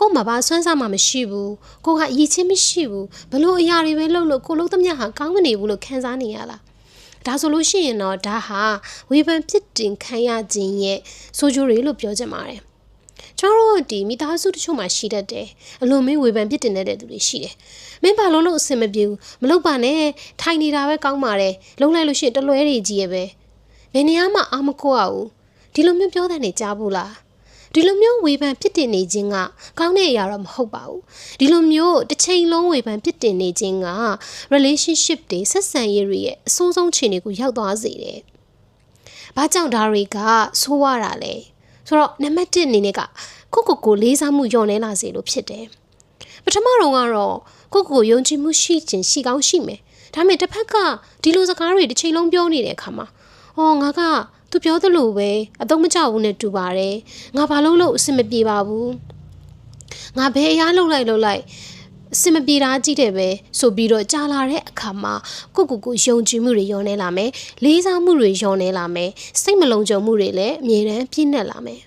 ကို့မှာဘာဆွမ်းစားမှမရှိဘူးကိုကအရေးချင်းမရှိဘူးဘလို့အရာတွေပဲလုပ်လို့ကိုလုံးသမျှဟာကောင်းမနေဘူးလို့ခံစားနေရလားဒါဆိုလို့ရှိရင်တော့ဒါဟာဝေဖန်ပြစ်တင်ခံရခြင်းရဲ့ဆိုးကျိုးတွေလို့ပြောချင်ပါတယ်ကျွန်တော်တို့ဒီမိသားစုတချို့မှာရှိတတ်တယ်အလွန်မင်းဝေဖန်ပြစ်တင်တတ်တဲ့သူတွေရှိတယ်မင်းဘာလို့လို့အဆင်မပြေဘူးမလုပ်ပါနဲ့ထိုင်နေတာပဲကောင်းပါတယ်လုံးလိုက်လို့ရှိရင်တလွဲတွေကြီးရဲ့ပဲဘယ်နေရာမှအာမကိုရဘူးဒီလိုမျိုးပြောတဲ့နေကြားဘူးလား ဒီလိုမျိုးဝေဖန်ပြစ်တင်နေခြင်းကကောင်းတဲ့အရာတော့မဟုတ်ပါဘူးဒီလိုမျိုးတစ်ချိန်လုံးဝေဖန်ပြစ်တင်နေခြင်းက relationship တွေဆက်ဆံရေးတွေရဲ့အဆိုးဆုံးခြေအနေကိုရောက်သွားစေတယ်။ဘာကြောင့်ဒါတွေကဆိုးရတာလဲဆိုတော့နံပါတ်1အနေနဲ့ကကိုကိုကိုလေးစားမှုညော့နေလာစေလို့ဖြစ်တယ်။ပထမတော့ကတော့ကိုကိုကိုယုံကြည်မှုရှိခြင်းရှိကောင်းရှိမယ်။ဒါပေမဲ့တစ်ဖက်ကဒီလိုစကားတွေတစ်ချိန်လုံးပြောနေတဲ့အခါမှာအော်ငါက သူပြောသလိုပဲအတော့မကျဘူးနဲ့တူပါတယ်။ငါဘာလို့လို့အဆင်မပြေပါဘူး။ငါဘယ်အရာလုပ်လိုက်လုပ်လိုက်အစင်မပြေတာကြည့်တယ်ပဲဆိုပြီးတော့ကြာလာတဲ့အခါမှာကိုကိုကိုယုံကြည်မှုတွေယောနေလာမယ်လေးစားမှုတွေယောနေလာမယ်စိတ်မလုံခြုံမှုတွေလည်းအမြဲတမ်းပြည့်နှက်လာမယ်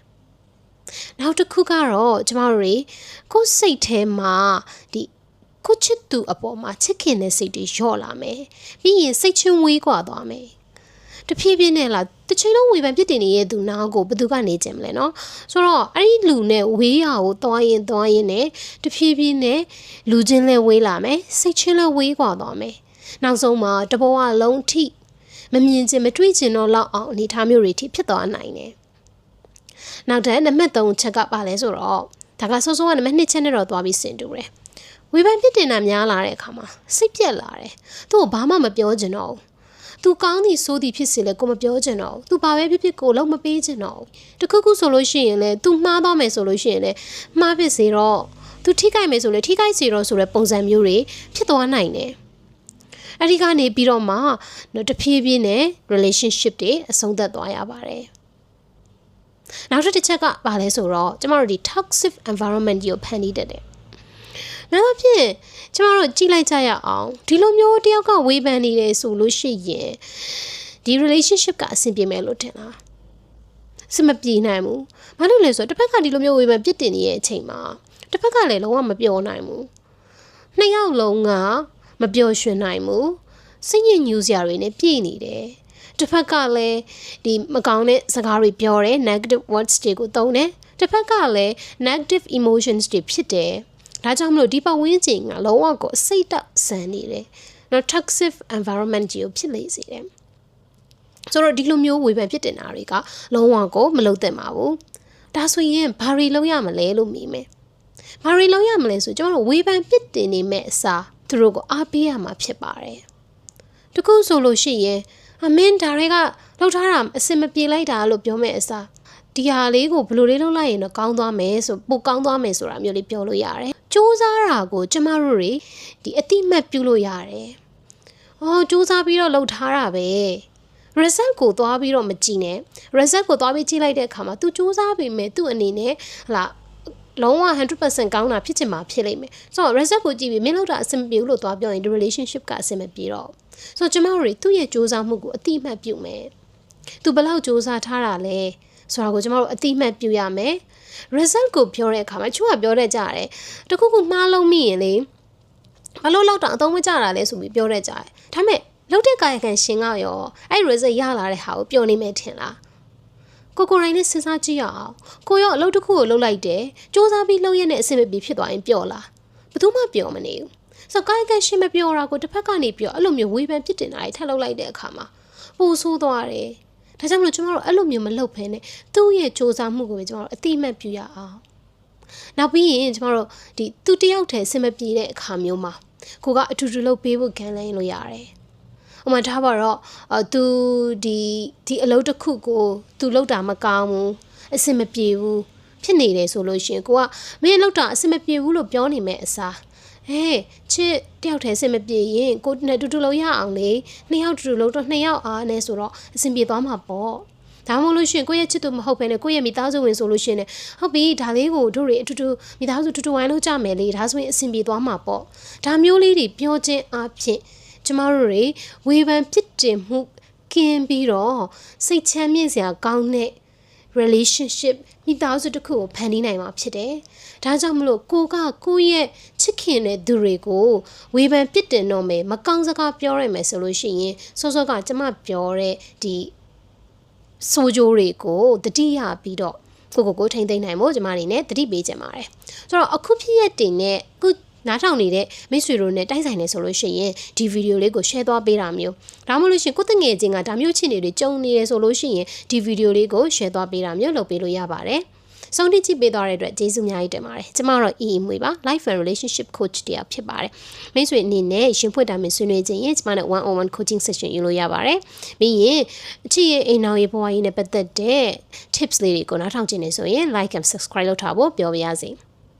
နောက်တစ်ခုကတော့ကျမတို့တွေကိုယ်စိတ်ထဲမှာဒီကိုချစ်သူအပေါ်မှာချစ်ခင်တဲ့စိတ်တွေလျော့လာမယ်ပြီးရင်စိတ်ချင်းဝေးကွာသွားမယ် တဖြည်းဖြည်းနဲ့လာတစ်ချိန်လုံးဝေဖန်ပြစ်တင်နေတဲ့သူနာကိုဘယ်သူကနေကျင်မလဲနော်ဆိုတော့အဲ့ဒီလူနဲ့ဝေးရကိုသွားရင်သွားရင်နဲ့တဖြည်းဖြည်းနဲ့လူချင်းလဲဝေးလာမယ်စိတ်ချင်းလဲဝေးကွာသွားမယ်နောက်ဆုံးမှာတဘောကလုံးထိမမြင်ချင်မတွေ့ချင်တော့လောက်အောင်အနေထားမျိုးတွေထိဖြစ်သွားနိုင်တယ်နောက်တဲ့နံပါတ်3ချက်ကပါလဲဆိုတော့ဒါကစိုးစိုးကနံပါတ်2ချက်နဲ့တော့သွားပြီးစင်တူတယ်ဝေဖန်ပြစ်တင်တာများလာတဲ့အခါမှာစိတ်ပြက်လာတယ်သူ့ကိုဘာမှမပြောချင်တော့ဘူး तू ကောင်းသည်ဆိုးသည်ဖြစ်စေလဲကိုမပြောချင်တော့ဘူး။ तू ဘာပဲဖြစ်ဖြစ်ကိုလုံးမပေးချင်တော့ဘူး။တခုခုဆိုလို့ရှိရင်လဲ तू မှားသွားမယ်ဆိုလို့ရှိရင်လဲမှားဖြစ်စေတော့ तू ထိခိုက်မယ်ဆိုလဲထိခိုက်စေတော့ဆိုတဲ့ပုံစံမျိုးတွေဖြစ်သွားနိုင်တယ်။အဲ့ဒီကနေပြီးတော့မှတဖြည်းဖြည်းနဲ့ relationship တွေအဆုံးသတ်သွားရပါတယ်။နောက်တစ်ချက်ကဘာလဲဆိုတော့ကျမတို့ဒီ toxic environment ကိုဖန်တီးတတ်တယ်။ နောက်တစ်ဖြစ်ကျမတို့ကြည့်လိုက်ကြရအောင်ဒီလိုမျိုးတယောက်ကဝေဖန်နေတယ်ဆိုလို့ရှိရင်ဒီ relationship ကအဆင်ပြေမယ်လို့ထင်လားစမပြေနိုင်ဘူးဘာလို့လဲဆိုတော့တစ်ဖက်ကဒီလိုမျိုးဝေဖန်ပြစ်တင်နေတဲ့အချိန်မှာတစ်ဖက်ကလည်းလုံးဝမပြောနိုင်ဘူးနှစ်ယောက်လုံးကမပြောရွှင်နိုင်ဘူးစိတ်ညစ်ညူးစရာတွေနဲ့ပြည့်နေတယ်တစ်ဖက်ကလည်းဒီမကောင်းတဲ့စကားတွေပြောတယ် negative words တွေကိုသုံးတယ်တစ်ဖက်ကလည်း negative emotions တွေဖြစ်တယ် ဒါကြောင့်မလို့ဒီပတ်ဝန်းကျင်ကလုံးဝကိုစိတ်တက်ဆန်နေတယ်နော် toxic environment ကြီးကိုဖြစ်လေစေတယ်ဆိုတော့ဒီလိုမျိုးဝေဖန်ဖြစ်တင်တာတွေကလုံးဝကိုမလုပ်သင့်ပါဘူးဒါဆိုရင်ဘာတွေလုပ်ရမလဲလို့မိမယ်ဘာတွေလုပ်ရမလဲဆိုကျွန်တော်တို့ဝေဖန်ပြစ်တင်နေမဲ့အစားသူတို့ကိုအားပေးရမှာဖြစ်ပါတယ်တခုဆိုလို့ရှိရင်အမင်းဒါတွေကလောက်ထားတာအစင်မပြေလိုက်တာလို့ပြောမဲ့အစား ဒီဟာလေးကိုဘယ်လိုလေးလုပ်လိုက်ရင်တော့ကောင်းသွားမယ်ဆိုပိုကောင်းသွားမယ်ဆိုတာမျိုးလေးပြောလို့ရတယ်စူးစမ်းတာကိုကျမတို့တွေဒီအတိမတ်ပြုလို့ရတယ်။အော်စူးစမ်းပြီးတော့လှုပ်ထားတာပဲ။ result ကိုသွားပြီးတော့မကြည့်နဲ့ result ကိုသွားပြီးကြည့်လိုက်တဲ့အခါမှာ तू စူးစမ်းပြီးမယ်သူ့အနေနဲ့ဟလာလုံးဝ100%ကောင်းတာဖြစ်ချင်မှာဖြစ်လိမ့်မယ်။ဆိုတော့ result ကိုကြည့်ပြီးမင်းလောက်တာအဆင်မပြေဘူးလို့သွားပြောရင်ဒီ relationship ကအဆင်မပြေတော့။ဆိုတော့ကျမတို့တွေသူ့ရဲ့စူးစမ်းမှုကိုအတိမတ်ပြုမယ်။ तू ဘယ်လောက်စူးစမ်းထားတာလဲ ဆိုတာကိုကျမတို့အတိမတ်ပြုရမယ်။ result ကိုပြောတဲ့အခါမှာချို့ကပြောတတ်ကြတယ်တခုခုမှားလုံးမိရင်လေဘာလို့လောက်တော့အသုံးမကျတာလဲဆိုပြီးပြောတတ်ကြတယ်ဒါပေမဲ့လောက်တဲ့ကာယကံရှင်ကရောအဲ့ result ရလာတဲ့ဟာကိုပြောနေမယ်ထင်လားကိုကိုရိုင်းနဲ့စဉ်းစားကြည့်ရအောင်ကိုရောအလုပ်တစ်ခုကိုလုပ်လိုက်တယ်စူးစမ်းပြီးလုပ်ရတဲ့အဆင်မပြေဖြစ်သွားရင်ပျော်လားဘယ်သူမှပျော်မနေဘူးဆိုကာယကံရှင်မပျော်တာကိုတစ်ဖက်ကနေပြောအဲ့လိုမျိုးဝေဖန်ပြစ်တင်တာတွေထပ်လုပ်လိုက်တဲ့အခါမှာပိုဆိုးသွားတယ် ဒါကြောင့်မလို့ကျမတို့အဲ့လိုမျိုးမလုပ်ဖ ೇನೆ သူ့ရဲ့စူးစမ်းမှုကိုပဲကျမတို့အတိအမှတ်ပြုရအောင်နောက်ပြီးရင်ကျမတို့ဒီသူတယောက်တည်းစင်မပြေတဲ့အခါမျိုးမှာကိုကအတူတူလုပ်ပေးဖို့ခံလိုင်းလို့ရတယ်။ဥမာထားပါတော့အသူဒီဒီအလုပ်တစ်ခုကို သူလုပ်တာမကောင်းဘူးအဆင်မပြေဘူးဖြစ်နေတယ်ဆိုလို့ရှိရင်ကိုကမင်းလုပ်တာအဆင်မပြေဘူးလို့ပြောနေမဲ့အစား ဟဲ့ချစ်တယောက်တည်းအဆင်မပြေရင်ကိုနဲ့တူတူလုပ်ရအောင်လေနှစ်ယောက်တူတူလုပ်တော့နှစ်ယောက်အားနဲ့ဆိုတော့အဆင်ပြေသွားမှာပေါ့ဒါမှမဟုတ်လို့ရှိရင်ကိုယ့်ရဲ့ချစ်သူမဟုတ်ဘဲနဲ့ကိုယ့်ရဲ့မိသားစုဝင်ဆိုလို့ရှိရင်ဟုတ်ပြီဒါလေးကိုတို့တွေအတူတူမိသားစုတူတူဝိုင်းလို့ကြမယ်လေဒါဆိုရင်အဆင်ပြေသွားမှာပေါ့ဒါမျိုးလေးတွေပြောခြင်းအဖြစ်ကျမတို့တွေဝေဖန်ပြစ်တင်မှုကင်းပြီးတော့စိတ်ချမ်းမြေ့စရာကောင်းတဲ့ relationship မိသားစုတစ်ခုကိုဖန်တီးနိုင်မှာဖြစ်တယ်ဒါကြောင့်မလို့ကိုကကိုယ့်ရဲ့ချစ်ခင်တဲ့သူတွေကိုဝေဖန်ပြစ်တင်တော့မယ်မကောင်းစကားပြောရမယ်ဆိုလို့ရှိရင်စောစောကကျမပြောတဲ့ဒီဆိုကြိုးတွေကိုတတိယပြီးတော့ကိုကိုကိုထိမ့်သိမ့်နိုင်မို့ကျမအနေနဲ့တတိပေးချင်ပါတယ်ဆိုတော့အခုဖြစ်ရက်တင်နဲ့အခု နားထောင်နေတဲ့မိတ်ဆွေတို့နဲ့တိုက်ဆိုင်နေဆိုလို့ရှိရင်ဒီဗီဒီယိုလေးကို share သွားပေးတာမျိုးဒါမှမဟုတ်လို့ရှိရင်ကိုယ့်တငယ်ချင်းကဒါမျိုးချစ်နေတွေကြုံနေရဆိုလို့ရှိရင်ဒီဗီဒီယိုလေးကို share သွားပေးတာမျိုးလုပ်ပေးလို့ရပါတယ်ဆုံးဖြတ်ကြည့်ပေးသွားတဲ့အတွက်ကျေးဇူးအများကြီးတင်ပါတယ်ကျမတော့အီအီမွေပါ life and relationship coach တရားဖြစ်ပါတယ်မိတ်ဆွေအနေနဲ့ရှင်ဖွင့်တာမျိုးဆွေးနွေးခြင်းရင်ကျမနဲ့101 coaching session ယူလို့ရပါတယ်ပြီးရင်အချစ်ရဲ့အိမ်အောင်ရဲ့ဘဝရေးနဲ့ပတ်သက်တဲ့ tips လေးတွေကိုနားထောင်ခြင်းနေဆိုရင် like and subscribe လုပ်ထားဖို့ပြောပါရစေ